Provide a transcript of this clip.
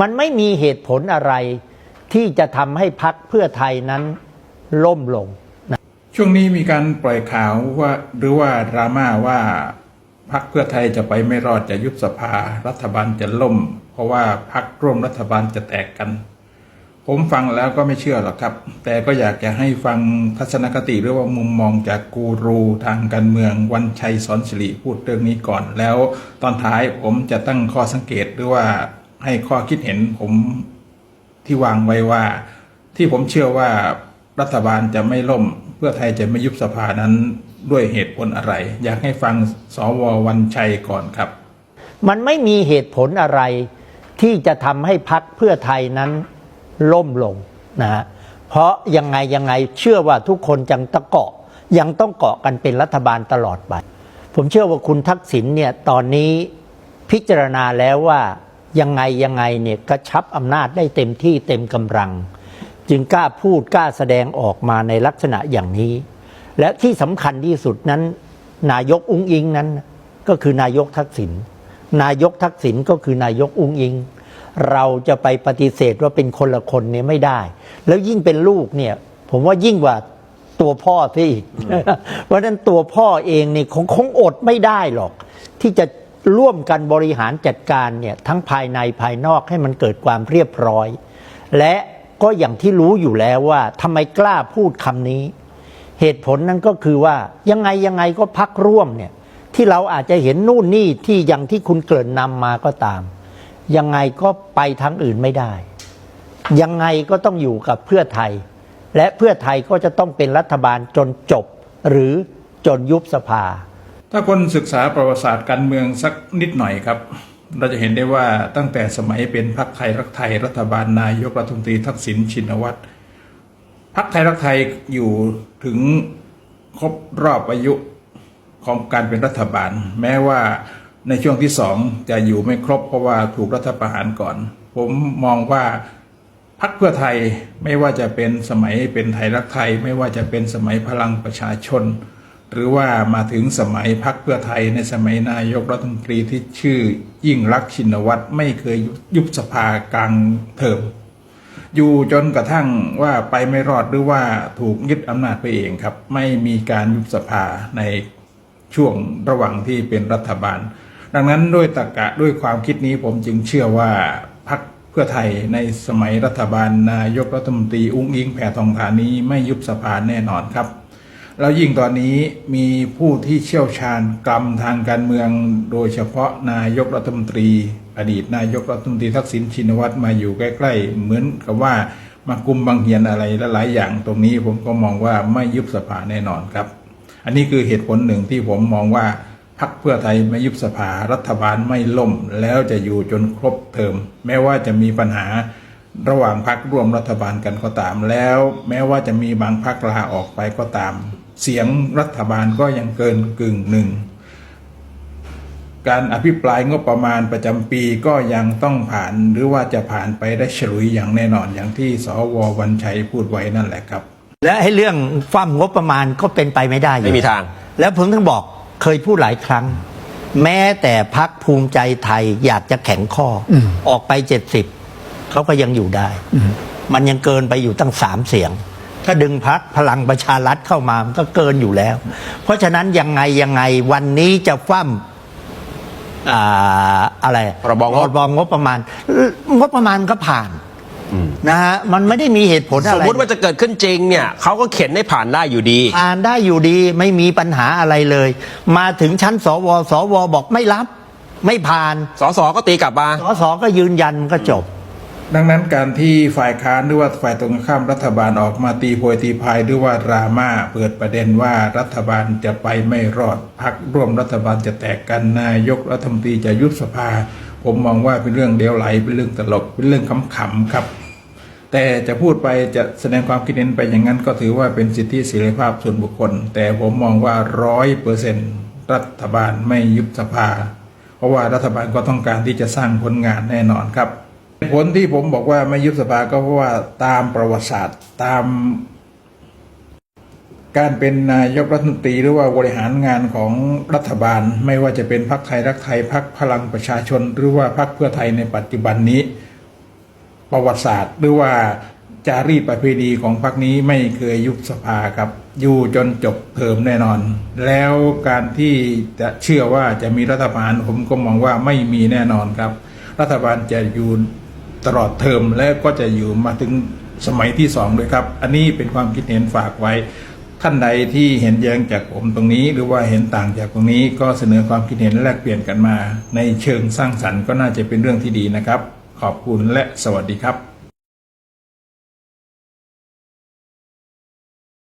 มันไม่มีเหตุผลอะไร ที่จะทำให้พักเพื่อไทยนั้นล่มลงช่วงนี้มีการปล่อยข่าวว่าหรือว่าดราม่าว่าพรรคเพื่อไทยจะไปไม่รอดจะยุบสภา รัฐบาลจะล่ม เพราะว่าพรรคร่วมรัฐบาลจะแตกกัน ผมฟังแล้วก็ไม่เชื่อหรอกครับ แต่ก็อยากจะให้ฟังทัศนคติหรือว่ามุมมองจากกูรูทางการเมืองวันชัยสอนสิริพูดเรื่องนี้ก่อน แล้วตอนท้ายผมจะตั้งข้อสังเกตหรือว่า ให้ข้อคิดเห็นผมที่วางไว้ว่า ที่ผมเชื่อว่ารัฐบาลจะไม่ล่ม เพื่อไทยจะไม่ยุบสภานั้นด้วยเหตุผลอะไร อยากให้ฟังสววันชัยก่อนครับ มันไม่มีเหตุผลอะไรที่จะทำให้พักเพื่อไทยนั้นล่มลงนะฮะเพราะยังไงยังไงเชื่อว่าทุกคนจังตะเกาะยังต้องเกาะกันเป็นรัฐบาลตลอดไป ผมเชื่อว่าคุณทักษิณเนี่ยตอนนี้พิจารณาแล้วว่า ยังไงยังไงเนี่ยกระชับอำนาจได้เต็มที่เต็มกำลัง จึงกล้าพูดกล้าแสดงออกมาในลักษณะอย่างนี้ และที่สำคัญที่สุดนั้น นายกอุ้งอิงนั้น ก็คือนายกทักษิณนายกทักษิณก็คือนายกอุ้งอิง เราจะไปปฏิเสธว่าเป็นคนละคนเนี่ยไม่ได้ แล้วยิ่งเป็นลูกเนี่ย ผมว่ายิ่งกว่าตัวพ่อซะอีกเพราะฉะนั้นตัวพ่อเองเนี่ยคงคงอดไม่ได้หรอก ที่จะ ร่วมกันบริหารจัดการเนี่ยทั้งภายในภายนอกให้มันเกิดความเรียบร้อย และก็อย่างที่รู้อยู่แล้วว่าทำไมกล้าพูดคำนี้ เหตุผลนั้นก็คือว่ายังไงยังไงก็พักร่วมเนี่ยที่เราอาจจะเห็นนู่นนี่ที่อย่างที่คุณเกริ่นนำมาก็ตาม ยังไงก็ไปทางอื่นไม่ได้ ยังไงก็ต้องอยู่กับเพื่อไทย และเพื่อไทยก็จะต้องเป็นรัฐบาลจนจบ หรือจนยุบสภา ถ้าคนศึกษาประวัติศาสตร์การเมืองสักนิดหน่อยครับ เราจะเห็นได้ว่าตั้งแต่สมัยเป็นพรรคไทยรักไทยรัฐบาลนายกรัฐมนตรีทักษิณชินวัตรพรรคไทยรักไทยอยู่ถึงครบรอบอายุของการเป็นรัฐบาล แม้ว่าในช่วงที่สองจะอยู่ไม่ครบเพราะว่าถูกรัฐประหารก่อน ผมมองว่าพักเพื่อไทยไม่ว่าจะเป็นสมัยเป็นไทยรักไทย ไม่ว่าจะเป็นสมัยพลังประชาชน หรือว่ามาถึงสมัยพักเพื่อไทยในสมัยนายกรัฐมนตรีที่ชื่อยิ่งรักชินวัตรไม่เคยยุบสภากลางเทอมอยู่จนกระทั่งว่าไปไม่รอดหรือว่าถูกยึดอำนาจไปเองครับ ไม่มีการยุบสภาในช่วงระหว่างที่เป็นรัฐบาล ดังนั้นด้วยตรรกะด้วยความคิดนี้ผมจึงเชื่อว่าพักเพื่อไทยในสมัยรัฐบาลนายกรัฐมนตรีอุ้งอิงแผ่ทองทานนี้ไม่ยุบสภาแน่นอนครับ แล้วยิ่งตอนนี้มีผู้ที่เชี่ยวชาญกรรมทางการเมือง โดยเฉพาะนายกรัฐมนตรี อดีตนายกรัฐมนตรีทักษิณชินวัตรมาอยู่ใกล้ๆ เหมือนกับว่ามากุมบังเหียนอะไรและหลายอย่างตรงนี้ผมก็มองว่าไม่ยุบสภาแน่นอนครับ อันนี้คือเหตุผลหนึ่งที่ผมมองว่าพรรคเพื่อไทยไม่ยุบสภารัฐบาลไม่ล่ม แล้วจะอยู่จนครบเทอมแม้ว่าจะมีปัญหาระหว่างพรรคร่วมรัฐบาลกันก็ตามแล้ว แม้ว่าจะมีบางพรรคลาออกไปก็ตาม เสียงรัฐบาลก็ยังเกินกึ่งหนึ่ง การอภิปรายงบประมาณประจำปีก็ยังต้องผ่านหรือว่าจะผ่านไปได้ฉลุยอย่างแน่นอนอย่างที่สววันชัยพูดไว้นั่นแหละครับ และให้เรื่องฟ้ามงบประมาณก็เป็นไปไม่ได้อยู่ไม่มีทาง แล้วผมต้องบอกเคยพูดหลายครั้ง แม้แต่พักภูมิใจไทยอยากจะแข็งข้ออออกไปเจ็ดสิบเขาก็ยังอยู่ได้ มันยังเกินไปอยู่ตั้งสามเสียง ถ้าดึงพักพลังประชารัฐเข้ามามันก็เกินอยู่แล้ว เพราะฉะนั้นยังไงยังไงวันนี้จะฟ้ามอ่าอะไรพรบงบพรงบประมาณ งบประมาณก็ผ่านนะฮะมันไม่ได้มีเหตุผลสอะไรมมติว่าจะเกิดขึ้นจริงเนี่ยเขาก็เข็นให้ผ่านได้อยู่ดีอ่านได้อยู่ดีไม่มีปัญหาอะไรเลย มาถึงชั้นสวสวบอกไม่รับ ไม่ผ่านสสก็ตีกลับมาสสก็ยืนยันก็จบ ดังนั้นการที่ฝ่ายค้านหรือว่าฝ่ายตรงข้ามรัฐบาลออกมาตีโพยตีพายหรือว่าดราม่าเปิดประเด็นว่ารัฐบาลจะไปไม่รอดพักร่วมรัฐบาลจะแตกกันนายกรัฐมนตรีจะยุบสภา ผมมองว่าเป็นเรื่องเดียวไหลเป็นเรื่องตลกเป็นเรื่องขำๆครับ แต่จะพูดไปจะแสดงความคิดเห็นไปอย่างนั้น ก็ถือว่าเป็นสิทธิเสรีภาพส่วนบุคคล แต่ผมมองว่าร้อยเปอร์เซ็นรัฐบาลไม่ยุบสภา เพราะว่ารัฐบาลก็ต้องการที่จะสร้างผลงานแน่นอนครับ ผลที่ผมบอกว่าไม่ยุบสภาก็เพราะว่าตามประวัติศาสตร์ตาม การเป็นนายกรัฐมนตรีหรือว่าบริหารงานของรัฐบาล ไม่ว่าจะเป็นพรรคไทยรักไทยพรรคพลังประชาชน หรือว่าพรรคเพื่อไทยในปัจจุบันนี้ ประวัติศาสตร์ หรือว่าจารีตประเพณีของพรรคนี้ไม่เคยยุบสภาครับ อยู่จนจบเทอมแน่นอน แล้วการที่จะเชื่อว่าจะมีรัฐบาลผมก็มองว่าไม่มีแน่นอนครับ รัฐบาลจะอยู่ ตลอดเทอมและก็จะอยู่มาถึงสมัยที่สองเลยครับ อันนี้เป็นความคิดเห็นฝากไว้ ท่านใดที่เห็นแย้งจากผมตรงนี้ หรือว่าเห็นต่างจากตรงนี้ ก็เสนอความคิดเห็นแลกเปลี่ยนกันมา ในเชิงสร้างสรรค์ก็น่าจะเป็นเรื่องที่ดีนะครับ ขอบคุณและสวัสดีครับ